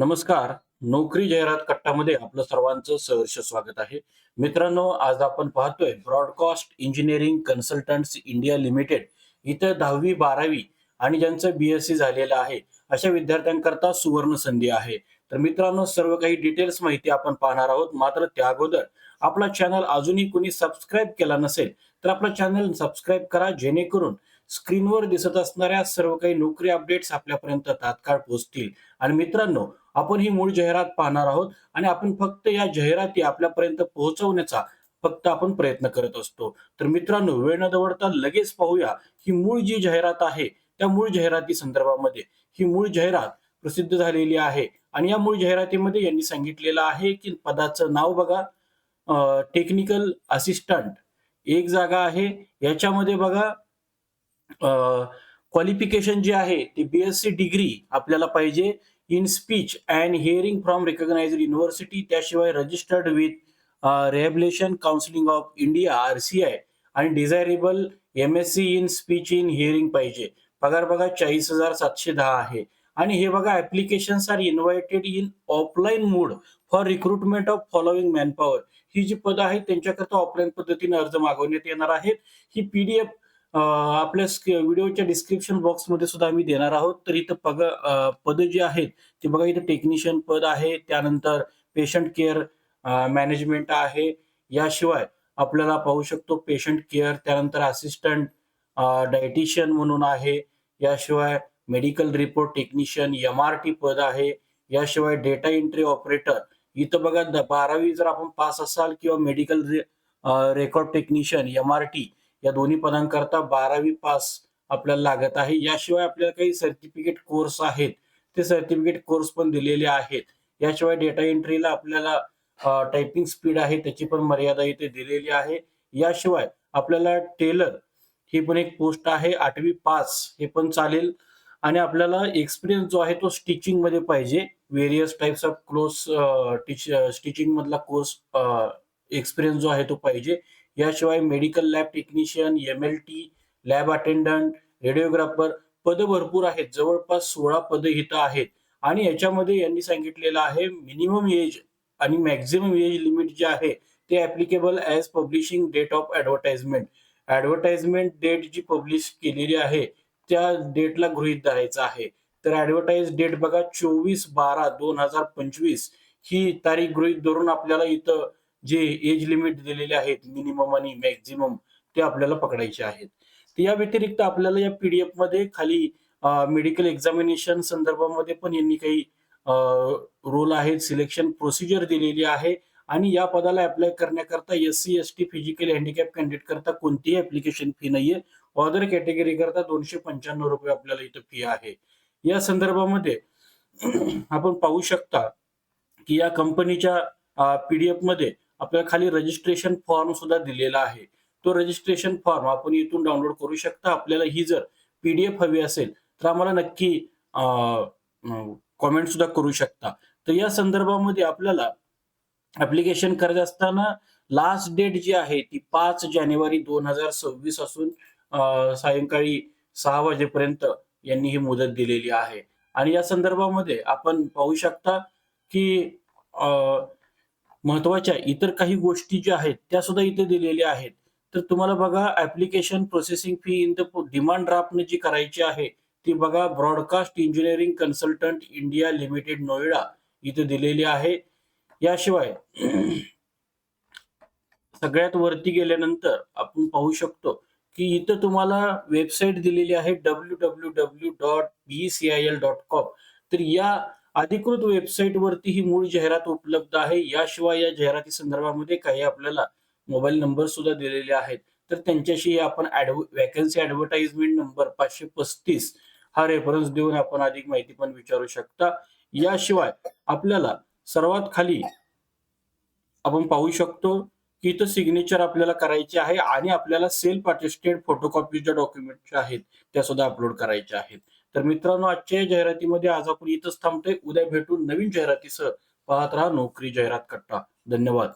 नमस्कार. नोकरी जाहिरात कट्टामध्ये आपलं सर्वांचं सहर्ष स्वागत आहे. मित्रांनो आज आपण पाहतोय broadcast engineering consultants India limited इथं दहावी बारावी आणि ज्यांचं बीएससी झालेलं आहे अशा विद्यार्थ्यांकरता सुवर्ण संधी आहे. तर मित्रांनो सर्व काही डिटेल्स माहिती आपण पाहणार आहोत. मात्र त्या अगोदर आपला चॅनल अजूनही कुणी सबस्क्राईब केला नसेल तर आपला चॅनल सबस्क्राईब करा. जेणेकरून स्क्रीनवर दिसत असणाऱ्या सर्व काही नोकरी अपडेट्स आपल्यापर्यंत तात्काळ पोहोचतील. आणि मित्रांनो आपण ही मूळ जाहिरात पाहणार आहोत आणि आपण फक्त या जाहिराती आपल्यापर्यंत पोहोचवण्याचा फक्त आपण प्रयत्न करत असतो. तर मित्रांनो वेळ न दवडता लगेच पाहूया ही मूळ जी जाहिरात आहे त्या मूळ जाहिराती संदर्भामध्ये. ही मूळ जाहिरात प्रसिद्ध झालेली आहे आणि या मूळ जाहिरातीमध्ये यांनी सांगितलेलं आहे की पदाचं नाव बघा. टेक्निकल असिस्टंट एक जागा आहे याच्यामध्ये बघा. क्वालिफिकेशन जे आहे ते बीएससी डिग्री आपल्याला पाहिजे. In speech and hearing from recognised university त्याशिवाय registered with rehabilitation counselling of India R C I आणि desirable M S C in speech in hearing पाहिजे. पगार बघा चाळीस हजार सातशे दहा आहे. आणि हे बघा applications are invited in offline mode for recruitment of following manpower ही जी पदं आहेत त्यांच्याकरता ऑफलाईन पद्धतीने अर्ज मागवण्यात येणार आहेत. ही पीडीएफ आपल्या व्हिडिओच्या डिस्क्रिप्शन बॉक्समध्ये सुद्धा आम्ही देणार आहोत. तर इथं पग पद जी आहेत ते बघा इथं टेक्निशियन पद आहे त्यानंतर पेशंट केअर मॅनेजमेंट आहे. याशिवाय आपल्याला पाहू शकतो पेशंट केअर त्यानंतर असिस्टंट डायटिशियन म्हणून आहे. याशिवाय medical report technician M R T पद आहे. याशिवाय डेटा एंट्री ऑपरेटर इथं बघा बारावी जर आपण पास असाल किंवा medical record technician M R T या दोन्ही पदांकरता बारावी पास आपल्याला लागत आहे. याशिवाय आपल्याला काही सर्टिफिकेट कोर्स आहेत. ते सर्टिफिकेट कोर्स पण दिलेले आहेत. याशिवाय डेटा एंट्रीला आपल्याला टायपिंग स्पीड आहे. त्याची पण मर्यादा इथे दिलेली आहे. याशिवाय आपल्याला टेलर ही पण एक पोस्ट आहे. आठवी पास हे पण चालेल. आणि आपल्याला एक्सपिरियन्स जो आहे तो स्टिचिंगमध्ये पाहिजे. Various types of close stitching मधला कोर्स एक्सपिरियन्स जो आहे तो पाहिजे. याशिवाय medical lab technician M L T lab attendant radiographer पद भरपूर आहेत. जवळपास सोळा पद इथं आहेत. आणि याच्यामध्ये यांनी सांगितलेलं आहे मिनिमम एज आणि मॅक्झिमम एज लिमिट जे आहे ते applicable as publishing date of advertisement advertisement date G publish केलेली आहे त्या डेटला गृहित धरायचं आहे. तर ऍडव्हर्टाइज डेट बघा चोवीस बारा दोन हजार पंचवीस ही तारीख गृहित धरून आपल्याला इथं जे एज लिमिट दिलेले आहेत मिनिमम आणि मॅक्झिमम ते आपल्याला पकडायचे आहेत. तर या व्यतिरिक्त आपल्याला या पीडीएफमध्ये खाली मेडिकल एक्झामिनेशन संदर्भामध्ये पण यांनी काही रोल आहेत सिलेक्शन प्रोसिजर दिलेली आहे आणि या पदाला अप्लाय करण्याकरता S C S T physical handicap candidate करता कोणतीही ऍप्लिकेशन फी नाहीये. ऑदर कॅटेगरी करता दोनशे पंच्याण्णव रुपये आपल्याला इथं फी आहे. या संदर्भामध्ये आपण पाहू शकता की या कंपनीच्या पीडीएफमध्ये आपल्याला खाली रजिस्ट्रेशन फॉर्म सुद्धा दिलेला आहे. तो रजिस्ट्रेशन फॉर्म आपण इथून डाउनलोड करू शकता. आपल्याला ही जर पीडीएफ हवी असेल तर आम्हाला नक्की कॉमेंट सुद्धा करू शकता. तर या संदर्भामध्ये आपल्याला ऍप्लिकेशन करत असताना लास्ट डेट जी आहे ती पाच जानेवारी दोन हजार सव्वीस असून सायंकाळी सहा वाजेपर्यंत यांनी ही मुदत दिलेली आहे. आणि या संदर्भामध्ये आपण पाहू शकता की महत्त्वाच्या इतर काही गोष्टी ज्या आहेत त्या सुद्धा इथे दिलेल्या आहेत. तर तुम्हाला बघा application processing fee in the demand ड्राफ्टने जी करायची आहे ती बघा broadcast engineering consultant India limited Noida इथे दिलेली आहे. याशिवाय सगळ्यात वरती गेल्यानंतर आपण पाहू शकतो की इथं तुम्हाला वेबसाईट दिलेली आहे W W W dot B C I L dot com तर या अधिकृत वेबसाईट वरती ही मूळ जाहिरात उपलब्ध आहे. याशिवाय या जाहिराती संदर्भामध्ये काही आपल्याला मोबाईल नंबर सुद्धा दिलेले आहेत. तर त्यांच्याशी आपण वॅकन्सी ऍडव्हर्टाइजमेंट नंबर पाचशे पस्तीस हा रेफरन्स देऊन आपण अधिक माहिती पण विचारू शकता. याशिवाय आपल्याला सर्वात खाली आपण पाहू शकतो की इथं सिग्नेचर आपल्याला करायचे आहे आणि आपल्याला सेल्फ अटेस्टेड फोटोकॉपी ज्या डॉक्युमेंट आहेत त्या सुद्धा अपलोड करायच्या आहेत. तर मित्रांनो आजच्या जाहिरातीमध्ये आज आपण इथंच थांबतोय. उद्या भेटून नवीन जाहिरातीसह. पाहत राहा नोकरी जाहिरात कट्टा. धन्यवाद.